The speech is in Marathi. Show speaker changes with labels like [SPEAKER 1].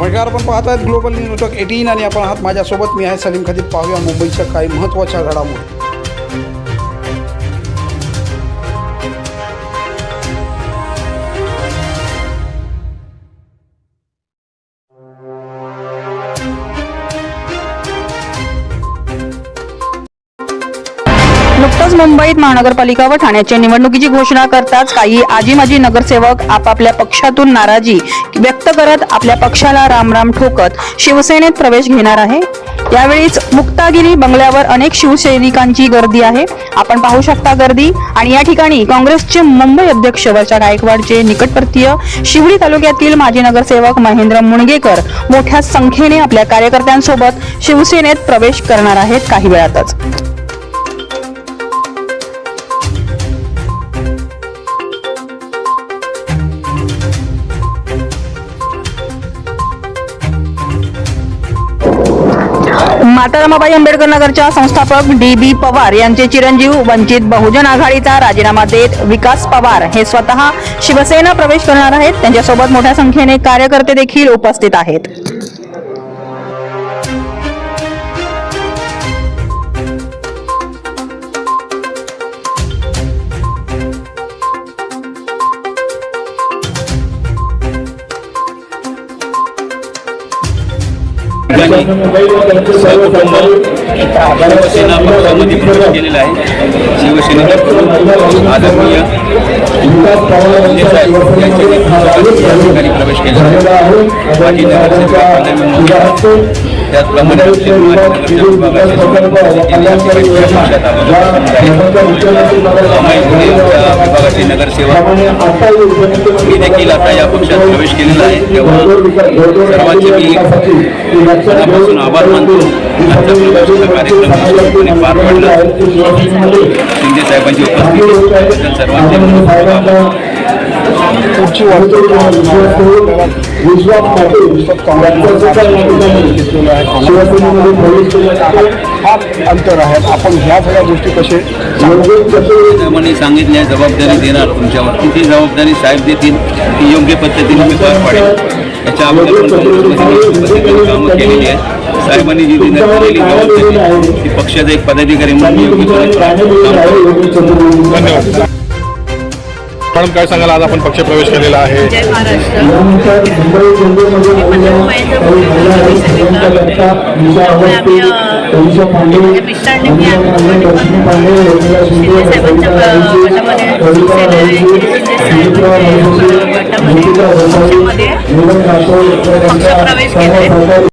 [SPEAKER 1] नमस्कार आपण पाहत आहेत ग्लोबल न्यूज नेटवर्क एटीन आणि आपण आहात माझ्यासोबत. मी आहे सलीम खदीब पाहूया मुंबईच्या काही महत्त्वाच्या घडामोडी.
[SPEAKER 2] आज मुंबईत महानगरपालिका व ठाण्याच्या निवडणुकीची घोषणा करताच काही आजी माजी नगरसेवक आपापल्या पक्षातून नाराजी व्यक्त करत आपल्या पक्षाला रामराम ठोकत शिवसेनेत प्रवेश घेणार आहे. यावेळीच मुक्तागिरी बंगल्यावर अनेक शिवसैनिकांची गर्दी आहे. आपण पाहू शकता गर्दी आणि या ठिकाणी काँग्रेसचे मुंबई अध्यक्ष वर्षा गायकवाडचे निकटवर्तीय शिवडी तालुक्यातील माजी नगरसेवक महेंद्र मुणगेकर मोठ्या संख्येने आपल्या कार्यकर्त्यांसोबत शिवसेनेत प्रवेश करणार आहेत काही वेळातच. माता रमाबाई आंबेडकर नगरच्या संस्थापक डी बी पवार यांचे चिरंजीव वंचित बहुजन आघाडीचा राजीनामा देत विकास पवार हे स्वतः शिवसेना प्रवेश करणार आहेत. त्यांच्यासोबत मोठ्या संख्येने कार्यकर्ते देखील उपस्थित आहेत.
[SPEAKER 3] ठिकाणी सहकुटुंब शिवसेना पक्षामध्ये प्रवेश केलेला आहे. शिवसेनेकडून आदरणीय देसाई यांच्या ठिकाणी प्रवेश केला आहे. त्याचप्रमाणे नगरसेवक विभागाचे नगरसेवक मी देखील आता या पक्षात प्रवेश केलेला आहे. तेव्हा सर्वांचे मी मनापासून आभार मानतो. आजचा प्रवेशाचा कार्यक्रम पार पडला. शिंदे साहेबांची उपस्थिती सर्वांचे
[SPEAKER 1] पुढची फार अंतर आहे. आपण ह्या सगळ्या गोष्टी कसे
[SPEAKER 3] साहेबांनी सांगितल्या जबाबदारी देणार तुमच्यावर ती जबाबदारी साहेब देतील ती योग्य पद्धतीने मी पार पाडेल. याच्या अगोदर कामं केलेली आहेत. साहेबांनी जी आलेली जबाबदारी ती पक्षाचा एक पदाधिकारी म्हणून करेल.
[SPEAKER 4] मॅडम काय सांगाल आज आपण पक्ष प्रवेश केलेला आहे
[SPEAKER 5] जय महाराष्ट्र मिस्टरांनी केला